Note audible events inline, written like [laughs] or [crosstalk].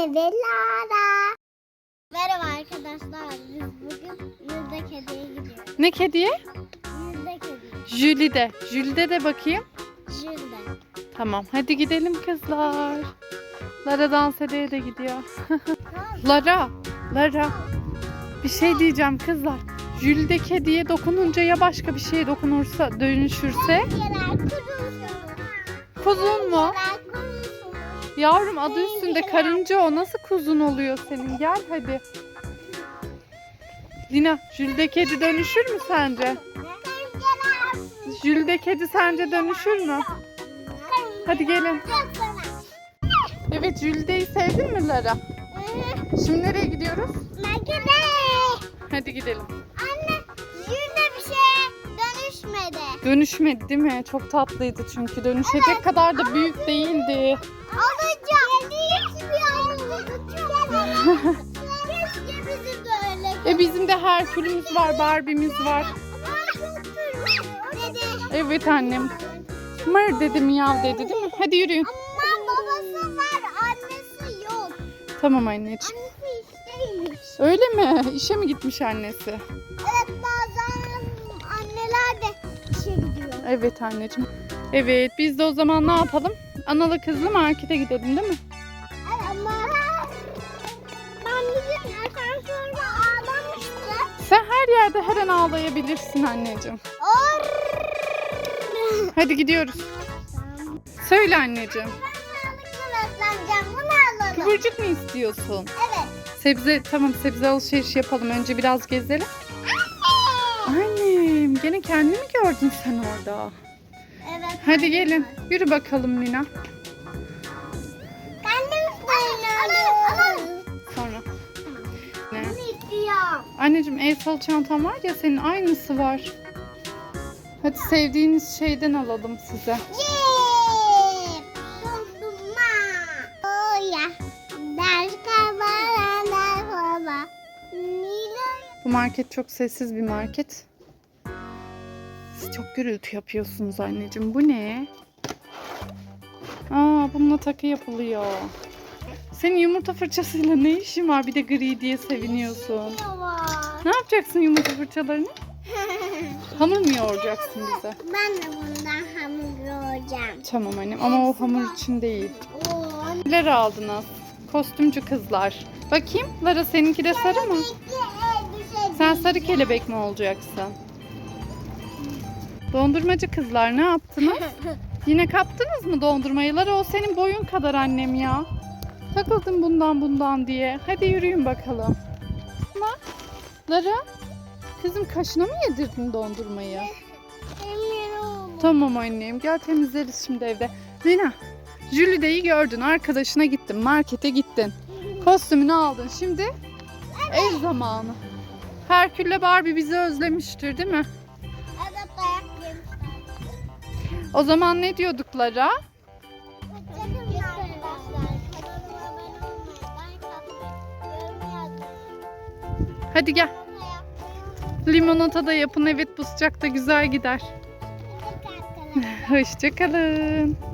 Anne ve Lara. Merhaba arkadaşlar. Biz bugün Yüzde Kedi'ye gidiyoruz. Ne kediye? Yüzde Kedi. Jülide. Jülide de bakayım. Jülde. Tamam hadi gidelim kızlar. Lara dans edeye de gidiyor. [laughs] Lara, Lara. Bir şey diyeceğim kızlar. Jülide kediye dokununca ya başka bir şeye dokunursa, dönüşürse? Kuzun mu? Yavrum adı üstünde karınca o. Nasıl kuzun oluyor senin? Gel hadi. Lina, Jülide kedi dönüşür mü sence? Jülide kedi sence dönüşür mü? Hadi gelin. Evet Jülide'yi sevdin mi Lara? Şimdi nereye gidiyoruz? Hadi gidelim. Dönüşmedi. Değil mi? Çok tatlıydı çünkü. Dönüşecek kadar da büyük değildi. Alacağım. E bizim de Herkül'ümüz var, Barbie'miz var. Evet annem. Mır dedi miyav dedi değil mi? Hadi yürüyün. Ama babası var, annesi yok. Tamam anneciğim. Annesi işteymiş. Öyle mi? İşe mi gitmiş annesi? Evet Evet anneciğim. Evet biz de o zaman ne yapalım? Analı kızlı markete gidelim değil mi? Evet ama ben bizim asansörde ağlamıştım. Sen her yerde her an ağlayabilirsin anneciğim. Or. Hadi gidiyoruz. Söyle anneciğim. Kıvırcık mı istiyorsun? Evet. Sebze tamam sebze alışveriş yapalım. Önce biraz gezelim. Gene kendini mi gördün sen orada? Evet. Hadi gelin. Yürü bakalım Lina. Kendim sayıyorum. Sonra. Ne? Anneciğim el sol çantam var ya senin aynısı var. Hadi sevdiğiniz şeyden alalım size. Bu market çok sessiz bir market. Siz çok gürültü yapıyorsunuz anneciğim. Bu ne? Aa bununla takı yapılıyor. Senin yumurta fırçasıyla ne işin var? Bir de gri diye seviniyorsun. Ne yapacaksın yumurta fırçalarını? Hamur mu yoğuracaksın bize? Ben de bundan hamur yoğuracağım. Tamam annem ama o hamur için değil. Neler aldınız? Kostümcü kızlar. Bakayım Lara seninki de sarı mı? Sen sarı kelebek mi olacaksın? Dondurmacı kızlar ne yaptınız? [laughs] Yine kaptınız mı dondurmayı? Lara o senin boyun kadar annem ya. Takıldım bundan bundan diye. Hadi yürüyün bakalım. Ama Lara kızım kaşına mı yedirdin dondurmayı? Tamam annem gel temizleriz şimdi evde. Lina Jülide'yi gördün arkadaşına gittin markete gittin. Kostümünü aldın şimdi ev zamanı. Herkül'le Barbie bizi özlemiştir değil mi? O zaman ne diyorduk Lara? Hadi gel. Limonata da yapın evet bu sıcakta güzel gider. Hoşçakalın. [laughs]